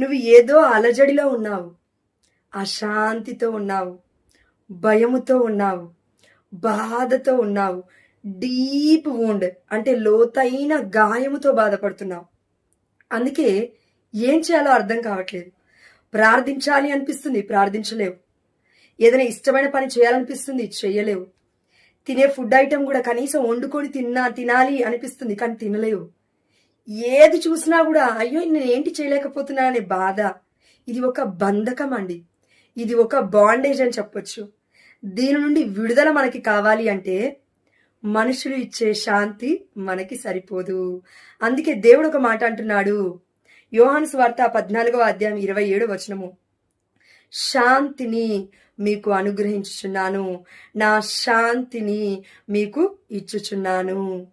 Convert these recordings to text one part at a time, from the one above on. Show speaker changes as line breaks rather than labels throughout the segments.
నువ్వు ఏదో అలజడిలో ఉన్నావు. అశాంతితో ఉన్నావు. భయముతో ఉన్నావు. బాధతో ఉన్నావు. డీప్ వూండ్ అంటే లోతైన గాయముతో బాధపడుతున్నావు. అందుకే ఏం చేయాలో అర్థం కావట్లేదు. ప్రార్థించాలి అనిపిస్తుంది ప్రార్థించలేవు. ఏదైనా ఇష్టమైన పని చేయాలనిపిస్తుంది చేయలేవు. తినే ఫుడ్ ఐటెం కూడా కనీసం వండుకొని తిన్నా తినాలి అనిపిస్తుంది కానీ తినలేవు. ఏది చూసినా కూడా అయ్యో నేను ఏంటి చేయలేకపోతున్నా అనే బాధ. ఇది ఒక బంధకం అండి. ఇది ఒక బాండేజ్ అని చెప్పొచ్చు. దీని నుండి విడుదల మనకి కావాలి అంటే మనుషులు ఇచ్చే శాంతి మనకి సరిపోదు. అందుకే దేవుడు ఒక మాట అంటున్నాడు. యోహాను స్వార్త పద్నాలుగవ అధ్యాయం ఇరవై ఏడు వచనము. శాంతిని మీకు అనుగ్రహించుచున్నాను. నా శాంతిని మీకు ఇచ్చుచున్నాను.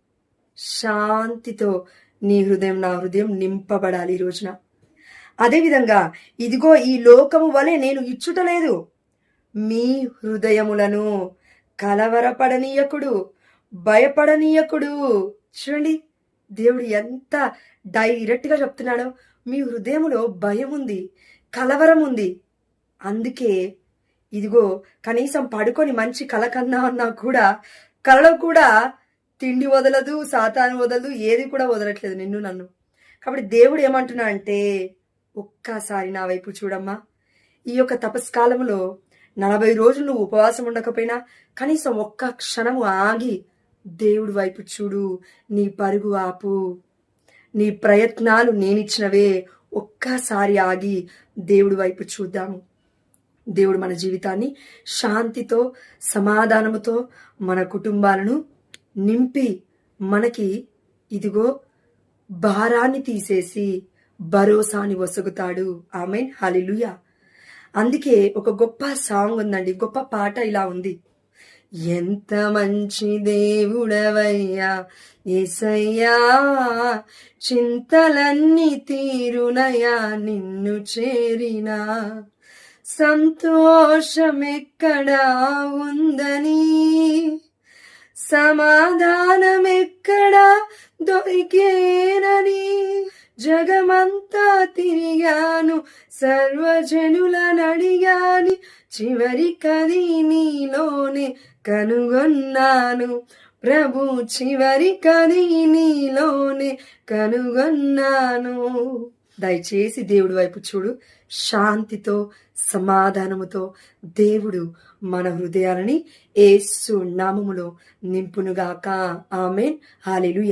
శాంతితో నీ హృదయం నా హృదయం నింపబడాలి ఈ రోజున. అదేవిధంగా ఇదిగో ఈ లోకము వలె నేను ఇచ్చుటలేదు మీ హృదయములను కలవరపడనీయకుడు భయపడనీయకుడు. చూడండి దేవుడు ఎంత డైరెక్ట్గా చెప్తున్నాడో. మీ హృదయములో భయం ఉంది కలవరం ఉంది అందుకే ఇదిగో కనీసం పడుకొని మంచి కల కన్నా అన్నా కూడా కలలో కూడా తిండి వదలదు సాతాను వదలదు ఏది కూడా వదలట్లేదు నిన్ను నన్ను. కాబట్టి దేవుడు ఏమంటున్నా అంటే ఒక్కసారి నా వైపు చూడమ్మా. ఈ యొక్క తపస్కాలంలో నలభై రోజులు నువ్వు ఉపవాసం ఉండకపోయినా కనీసం ఒక్క క్షణము ఆగి దేవుడి వైపు చూడు నీ పరుగు ఆపు. నీ ప్రయత్నాలు నేనిచ్చినవే ఒక్కసారి ఆగి దేవుడి వైపు చూద్దాము. దేవుడు మన జీవితాన్ని శాంతితో సమాధానముతో మన కుటుంబాలను నింపి మనకి ఇదిగో భారాన్ని తీసేసి భరోసాని వసుగుతాడు. ఆమెన్. హలిలుయ అందుకే ఒక గొప్ప సాంగ్ ఉందండి. గొప్ప పాట ఇలా ఉంది. ఎంత మంచి దేవుడవయ్యా ఏసయ్యా చింతలన్నీ తీరునయా నిన్ను చేరినా సంతోషమెక్కడా ఉందని సమాధానమెక్కడా దొరికేనని? జగమంతా తిరిగాను సర్వజనులనడిగాని చివరికది నీలోనే కనుగొన్నాను. ప్రభు చివరికది నీలోనే కనుగొన్నాను. దయచేసి దేవుడి వైపు చూడు. శాంతితో సమాధానముతో దేవుడు మన హృదయాలని ఏసు నామములో నింపునుగాక. ఆమెన్. హాలెలుయ.